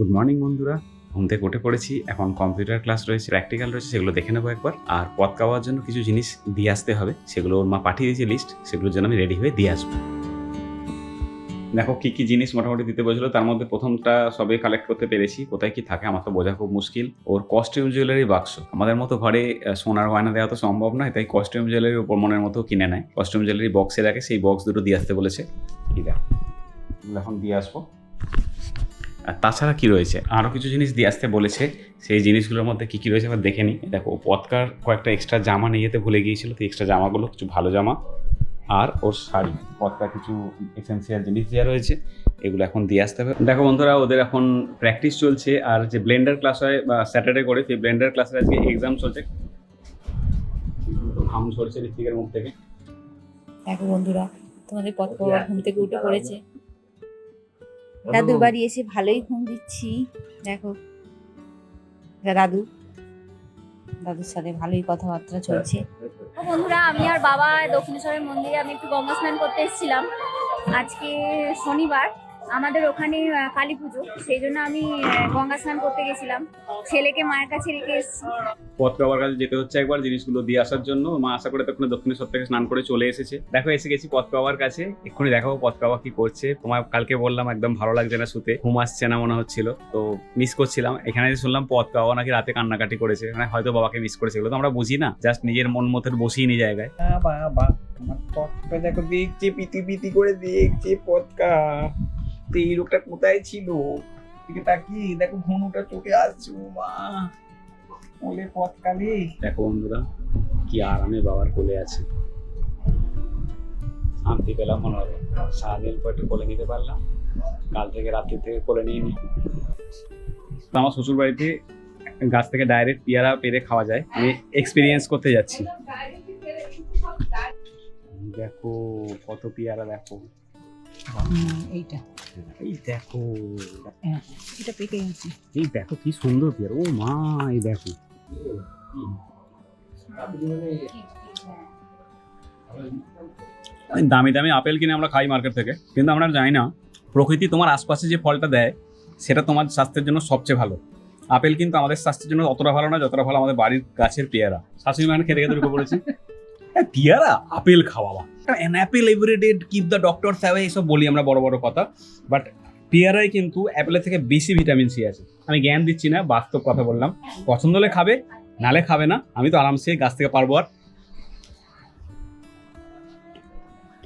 Good morning বন্ধুরা। ঘুম থেকে উঠে পড়েছি, এখন কম্পিউটার ক্লাস রয়েছে প্র্যাকটিক্যাল রয়েছে, সেগুলো দেখে নেব একবার। আর পথ খাওয়ার জন্য কিছু জিনিস দিয়ে আসতে হবে, সেগুলো ওর মা পাঠিয়ে দিয়েছে লিস্ট সেগুলোর জন্য আমি রেডি হয়ে দিয়ে আসব। দেখো কী কী জিনিস মোটামুটি দিতে বলেছিল, তার মধ্যে প্রথমটা সবে কালেক্ট করতে পেরেছি, কোথায় কি থাকে আমার তো বোঝা খুব মুশকিল। ওর কস্টিউম জুয়েলারি বাক্স আমাদের মতো ঘরে সোনার গয়না দেওয়া তো সম্ভব নয়, তাই কস্টিউম জুয়েলারি ওপর মনের মতো কিনে নেয়। কস্টিউম জুয়েলারি বক্সে রাখে, সেই বক্স দুটো দিয়ে আসতে বলেছে। দেখো এগুলো এখন দিয়ে আসব। আর তাছাড়া কি রয়েছে? আরও কিছু জিনিস দিয়ে আসতে বলেছে। সেই জিনিসগুলোর মধ্যে কী কী রয়েছে এবার দেখে নিই। দেখো পথকার কয়েকটা এক্সট্রা জামা নিয়ে যেতে ভুলে গিয়েছিল তো এক্সট্রা জামাগুলো কিছু ভালো জামা আর ওর শাড়ি। পথকার কিছু এসেন্সিয়াল জিনিস দেওয়া রয়েছে এগুলো এখন দিয়ে আসতে হবে। দেখো বন্ধুরা ওদের এখন প্র্যাকটিস চলছে আর যে ব্লেন্ডার ক্লাস হয় বা স্যাটারডে করে সেই ব্লেন্ডার ক্লাসের আজকে এক্সাম চলছে। ঘাম ঝরছে ঋত্বিকের মুখ থেকে। দেখো বন্ধুরা তোমাদের পথ ঘুম থেকে উঠে পড়েছে। দাদুর বাড়ি এসে ভালোই ঘুম দিচ্ছি। দেখো। দাদু। দাদুর সাথে ভালোই কথাবার্তা চলছে। ও বন্ধুরা আমি আর বাবা দক্ষিণেশ্বরের মন্দিরে আমি একটু গঙ্গা স্নান করতে এসেছিলাম। আজকে শনিবার। আমাদের ওখানে কালী পুজো। সেই জন্য আমি গঙ্গা স্নান করতে গেছিলাম। ছেলেকে মায়ের কাছে রেখে এসেছি। পথ বাবার কাছে যেতে হচ্ছে একবার জিনিসগুলো দিয়ে আসার জন্য। মা আশা করে তখন দক্ষিণেশ্বর থেকে স্নান করে চলে এসেছে। দেখো এসে গেছি পথ বাবার কাছে এক্ষুনি দেখাবো পথ বাবা কি করছে। তোমার কালকে বললাম একদম ভালো লাগছে না শুতে। ঘুম আসছে না মনে হচ্ছিল। তো মিস করছিলাম। এখানে এসে শুনলাম পথ বাবা নাকি রাতে কান্নাকাটি করেছে। মানে হয়তো বাবাকে মিস করেছে। এগুলো তো আমরা বুঝি না। জাস্ট নিজের মন মতো বসিয়ে নি জায়গায়। বাবা আমার পটকা দেখো দেখছে পিতি পিতি করে দেখছে পটকা তো এই লোকটা কোথায় ছিল? দিকে তাকিয়ে দেখো ঘুনুটা চোখে আসছে ও মা। ওলে পটকালে দেখো বন্ধুরা কি আরামে বাবার কোলে আছে। শান্তি পেলাম মনে হলো সারাদিন পর একটু কোলে নিতে পারলাম? কাল থেকে রাত্রি থেকে কোলে নিয়ে নি তো আমার শ্বশুর বাড়িতে গাছ থেকে ডাইরেক্ট পেয়ারা পেরে খাওয়া যায়। আমি এক্সপিরিয়েন্স করতে যাচ্ছি। দেখো কত পেয়ারা দেখো। এইটা। এই দেখো। এটা পেকে গেছে। এই দেখো কি সুন্দর পেয়ারা ও মা এই দেখো। দামি দামি আপেল কিনে আমরা খাই মার্কেট থেকে। কিন্তু আমরা জানি না প্রকৃতি তোমার আশপাশে যে ফলটা দেয় সেটা তোমার স্বাস্থ্যের জন্য সবচেয়ে ভালো। আপেল কিন্তু আমাদের স্বাস্থ্যের জন্য অতটা ভালো না যতটা ভালো আমাদের বাড়ির গাছের পেয়ারা। শাশুড়ি মানে খেতে খেতে ঢুকে পড়েছি পেয়ারা? আপেল খাওয়া an apple every day keep the doctor away এইসব বলি আমরা বড় বড় কথা। বাট পেয়ারায় কিন্তু অ্যাপেলের থেকে বেশি ভিটামিন সি আছে। আমি জ্ঞান দিচ্ছি না, বাস্তব কথা বললাম। পছন্দ হলে খাবে নালে খাবে না। আমি তো আরামসে গাছ থেকে পারব আর